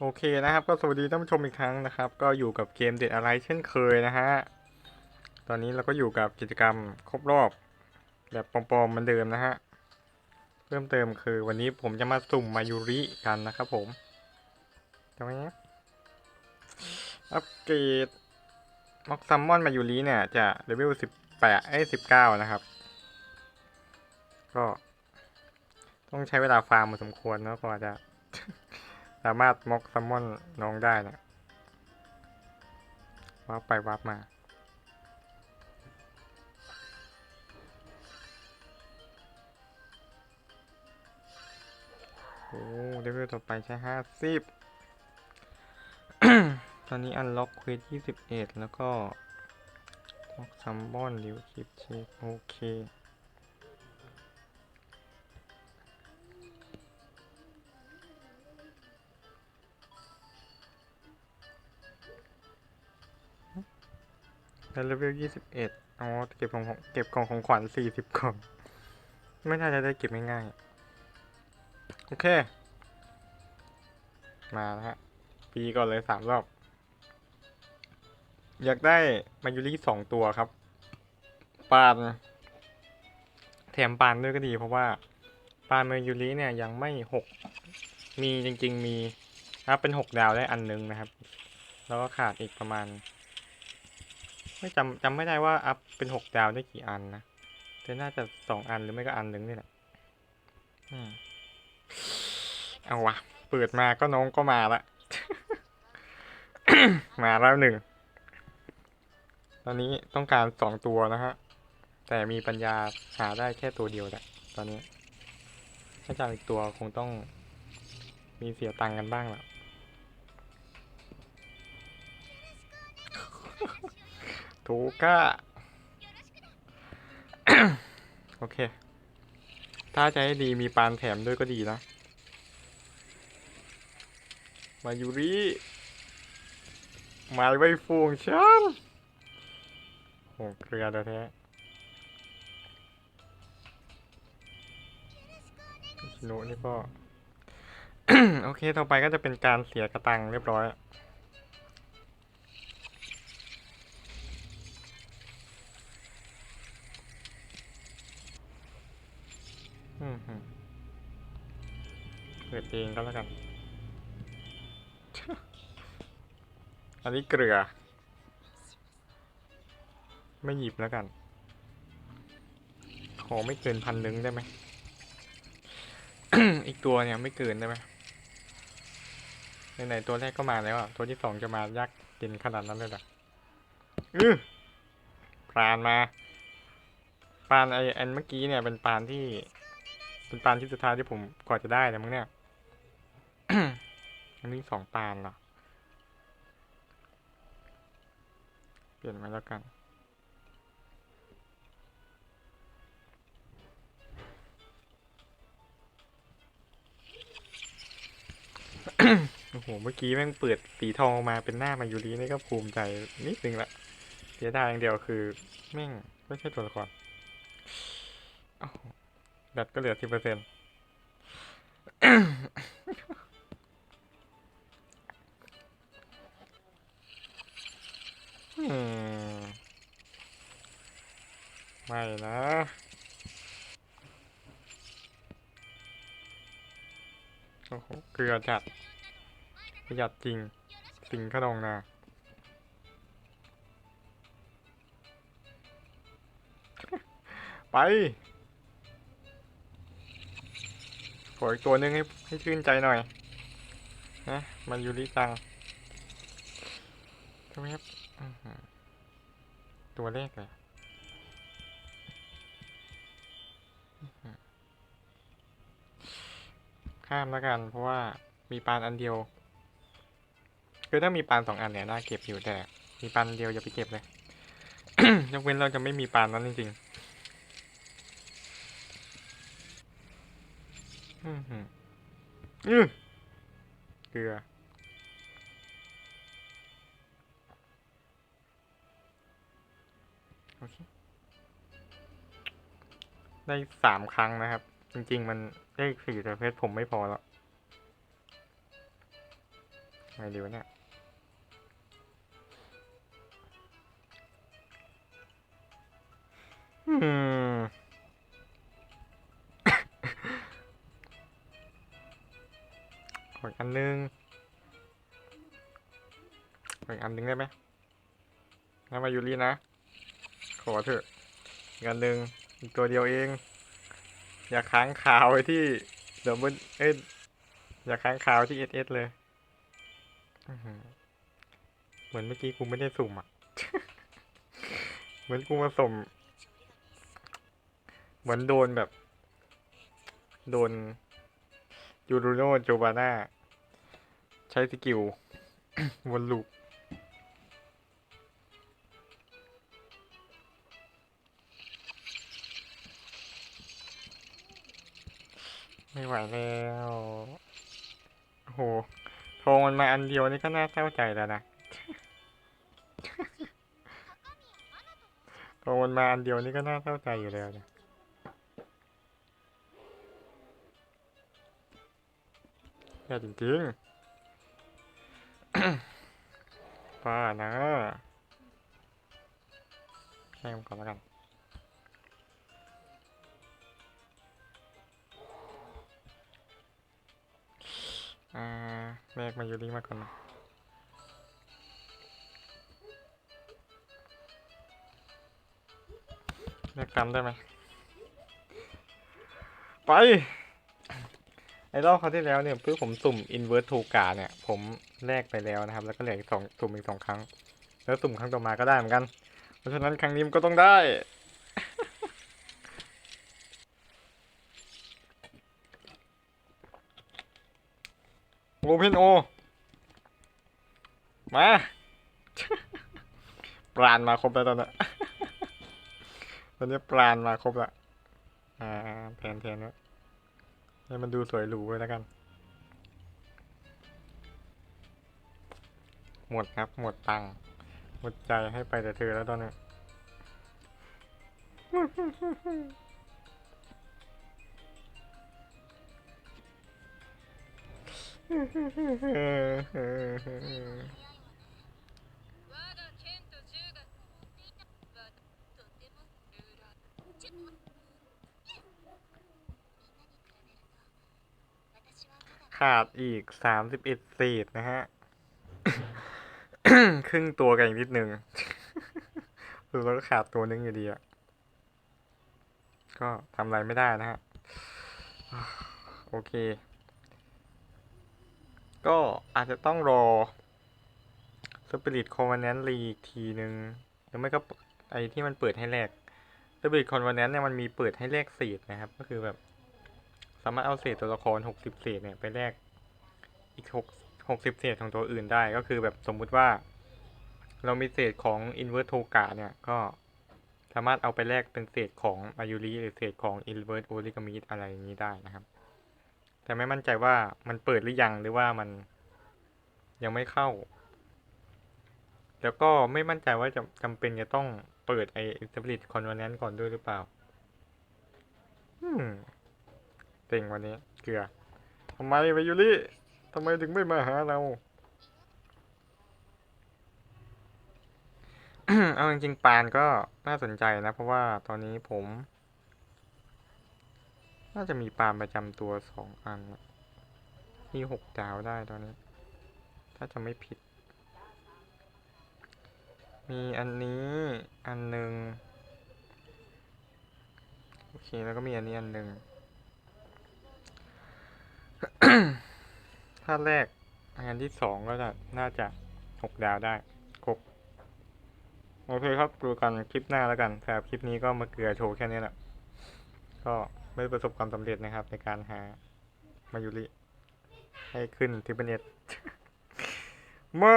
โอเคนะครับก็สวัสดีท่านผู้ชมอีกครั้งนะครับ ก็อยู่กับเกมเด็ดอะไรเช่นเคยนะฮะตอนนี้เราก็อยู่กับกิจกรรมครบรอบ แบบปลอมๆเหมือนเดิมนะฮะเพิ่มเติมคือวันนี้ผมจะมาสุ่มมายูริกันนะครับผมทำไมนะอัปเกรดม็อกซัมมอนมายูริเนี่ยจะเลเวลสิบแปดไอ้สิบเก้านะครับ ก็ต้องใช้เวลาฟาร์มพอสมควรเนะกว่าจะ สามารถมกซัมมอนน้องได้เนะวาร์ปไปวาร์ปมา โอ้เลเวลต่อไปใช้ห้าสิบตอนนี้อันล็อกเควสยี่สิบเอ็ดแล้วก็ม็อกซัมมอนริวคลิปเช็คโอเค แล้วเลเวลยี่สิบเอ็ดอ๋อเก็บของของเก็บกล่องของขวัญสี่สิบกล่อง ไม่น่าจะได้เก็บง่ายๆ โอเค มาแล้วฮะ ปีก่อนเลยสามรอบ อยากได้มายุริสองตัวครับ ปาน แถมปานด้วยก็ดีเพราะว่า ปานมายุริเนี่ยยังไม่หก มีจริง ๆ มีถ้าเป็นหกดาวได้อันนึงนะครับ แล้วก็ขาดอีกประมาณ ไม่จำจำไม่ได้ว่าอัพเป็นหกดาวได้กี่อันนะแต่น่าจะสองอันหรือไม่ก็อันหนึ่งนี่แหละอืมเอาวะ เปิดมาก็น้องก็มาละ มาแล้วหนึ่ง ตอนนี้ต้องการสองตัวนะฮะ แต่มีปัญญาหาได้แค่ตัวเดียวแหละ ตอนนี้ ถ้าจะอีกตัวคงต้องมีเสียตังค์กันบ้างและ ถูกก้าโอเค ถ้าจะให้ดีมีปานแถมด้วยก็ดีนะ มายูริมาไว้ฟูงฉันโอ้เกลือแท้ชิโนะนี่ก็ โอเค ต่อไปก็จะเป็นการเสียกระตังเรียบร้อย ปิดเองก็แล้วกัน อันนี้เกลือ ไม่หยิบแล้วกัน ขอไม่เกินพันนึงได้ไหม อีกตัวเนี่ยไม่เกินได้ไหมไหนๆตัวแรกก็มาแล้วอะ ตัวที่สองจะมายากกินขนาดนั้นเลยหรออือปลานมาปานไออันเมื่อกี้เนี่ยเป็นปานที่เป็นปานที่สุดท้ายที่ผมกว่าจะได้นะมึงเนี่ย อันนี้สองปานเหรอเปลี่ยนมาแล้วกัน โอ้โห เมื่อกี้แม่งเปิดสีทองออกมาเป็นหน้ามายูรินี่ก็ภูมิใจนิดนึงละเสียดายอย่างเดียวคือ แม่งไม่ใช่ตัวละครโอ้โหแบตก็เหลือสิบเปอร์เซ็นต์ ไม่นะ โอ้โห เกลือจัดประหยัดจริง สิงขนงนาไปขออีกตัวหนึงให้ให้ชื่นใจหน่อย นะมันยูริจังใช่ไหมครับ ตัวแรกเลยอื้อหือข้ามแล้วกัน เพราะว่ามีปานอันเดียว คือถ้ามีปานสองอันเนี่ยน่าเก็บอยู่แต่ มีปานเดียวอย่าไปเก็บเลยยกเว้นเราจะไม่มีปานนั้นจริงๆอือหืออื้อเกลือ ได้สามครั้งนะครับ จริง ๆ มันได้สี่แต่เพชรผมไม่พอแล้วไงดีวะเนี่ยอืมขออีกอันนึงขออีกอันนึงได้ไหมงั้นมายูรีนะ อเถอะอีกอันนึงตัวเดียวเอง อย่าค้างคาวไว้ที่เดี๋ยวมันเอ้ยอย่าค้างคาวที่เอสเอสเลยเหมือนเมื่อกี้กูไม่ได้สุ่มอะ เหมือนกูมาสุ่มเหมือนโดนแบบ โดนยูรูโนโจบาน่า ใช้สกิลวนลูป ไหวแล้วโหโทรมันมาอันเดียวนี่ก็น่าเศร้าใจแล้วนะโทรมันมาอันเดียวนี่ก็น่าเศร้าใจอยู่แล้วนะอย่จริงๆป้านะให้มันก่อนแล้วกัน อ่าแมกมาอยูริมาก่อนนะแมกจำได้ไหมไป ไอ้รอบคราวที่แล้วเนี่ยเพื่อผมสุ่ม invert to g a เนี่ย ผมแลกไปแล้วนะครับ แล้วก็เหลืออีกสองสุ่มอีกสองครั้ง แล้วสุ่มครั้งต่อมาก็ได้เหมือนกัน เพราะฉะนั้นครั้งนี้มันก็ต้องได้ โอเพนโอ มา ปราณมาครบแล้วตอนนี้ตอนนี้ปราณมาครบละอ่าแทนแทนแล้วให้มันดูสวยหรูไว้แล้วกัน หมดครับ หมดตังค์หมดใจให้ไปแต่เธอแล้วตอนนี้ ขาดอีกสามสิบเอ็ดเศษนะฮะ ครึ่งตัวกันอีกนิดนึงดูแล้วก็ขาดตัวนึงอยู่ดีอะก็ทำอะไรไม่ได้นะฮะ โอเค ก็อาจจะต้องรอ Spirit Covenant รีอีทีนึงหรือไม่ก็ไอที่มันเปิดให้แลก Spirit Covenant เนี่ยมันมีเปิดให้แลกเศษนะครับ ก็คือแบบสามารถเอาเศษตัวละคร60เศษเนี่ยไปแลกอีก6 60เศษของตัวอื่นได้ก็คือแบบสมมุติว่า เรามีเศษของ Invert Toga เนี่ยก็สามารถเอาไปแลกเป็นเศษของมายุริหรือเศษของ Invert Origami อะไรอย่างนี้ได้นะครับ แต่ไม่มั่นใจว่ามันเปิดหรือยังหรือว่ามันยังไม่เข้า แล้วก็ไม่มั่นใจว่าจะจำเป็นจะต้องเปิดไอ้ Spirit Covenant ก่อนด้วยหรือเปล่า อืมเต็งวันนี้ เกลือทำไมวายุริทำไมถึงไม่มาหาเราเอาจริงๆปานก็น่าสนใจนะ เพราะว่าตอนนี้ผม น่าจะมีปานประจำตัวสองอันมีหกดาวได้ตอนนี้ ถ้าจะไม่ผิด มีอันนี้อันหนึ่งโอเค แล้วก็มีอันนี้อันหนึ่งถ้าแรกอันที่สองก็จะน่าจะหกดาวได้ครบโอเคครับดูกันคลิปหน้าแล้วกันสำหรับคลิปนี้ก็มาเกลือโชว์แค่นี้แหละก็ ไม่ประสบความสำเร็จนะครับ ในการหามายุริให้ขึ้นทิปเนตไม่